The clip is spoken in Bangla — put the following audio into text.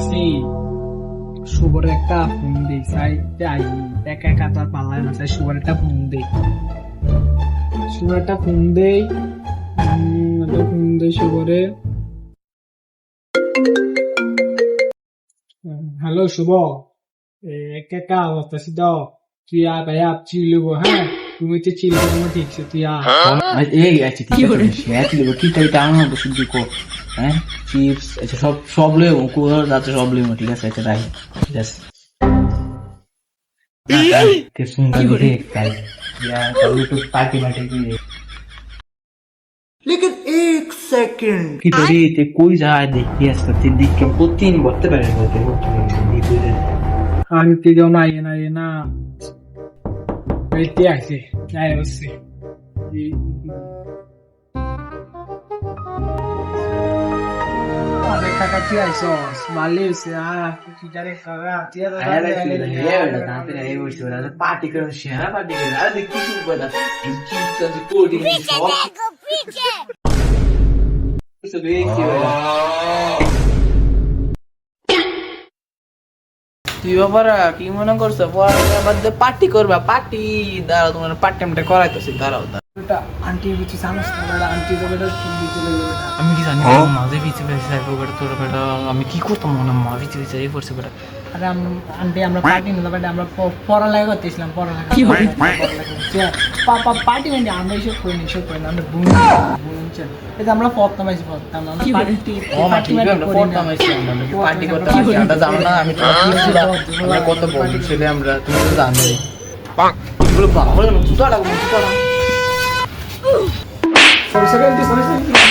আসি। শুভর একটা ফোন দিই চাই যাই একা একা তো আর পাল্লায় না চাই শুভর একটা ফোন দিই। শুভর একটা ফোন দেই উম, একটা ফোন দেই শুভরে। হ্যালো শুভ একা একা অবস্থা সিদ্ধ তুই আর ভাই আপ চিল্লব হ্যাঁ? তুমি তো আমার ঠিক আছে তুই আর এই আচ্ছা ঠিক আছে কি তাই টাউন হবে শুধু কো। হ্যাঁ চিপস আচ্ছা সব সব লইব কুয়ার যাতে সব লইব ঠিক আছে আচ্ছা রাখি ঠিক আছে কে সুন্দর রে কাল ইয়া তাহলে তো পার্টি মার্টি কি लेकिन एक सेकंड কি তোরে তে কই যায় দেখি Takatiwa Jones, Malice, ah, Kijare Kaga, Tia da Ela que não é, ela tá tendo aí o choro, ela parte que não chama, parte que nada, que que vai dar? Que que tá de cor, de que só? Isso daí que vai. তুই বাবারা কি মনে করছ? পড়াশোনার মধ্যে পার্টি করবা পার্টি? দাঁড়াও তোমার পার্ট টাইমটা করাইতেছি দাঁড়াও আন্টি কিছু জানোস না আন্টি তো বেটা চুল চলে গেলে আমি কি জানি মাঝে পিছিয়ে পিছিয়ে যাইবো বেটা তোর বেটা আমি কি করতাম মনে মা পিছিয়ে পিছিয়ে যাই পড়ছে বেটা। আরে আন্টি আমরা পার্টি নিলাম বেটা আমরা পড়ালেখা করতেছিলাম পড়ালেখা। পাপা পার্টি মানে আমরা এসব করি না এসব করি না আমরা বুন এটা আমরা পড়তাম এসে পড়তাম আমরা পার্টি ও মা ঠিক আছে আমরা পড়তাম আইছি আমরা পার্টি করতাম আইছি আমরা জানো না আমি তো আমরা কত বন্ধু ছেলে আমরা তুমি তো জানো বাবা লাগবে সরি সরি সরি সরি।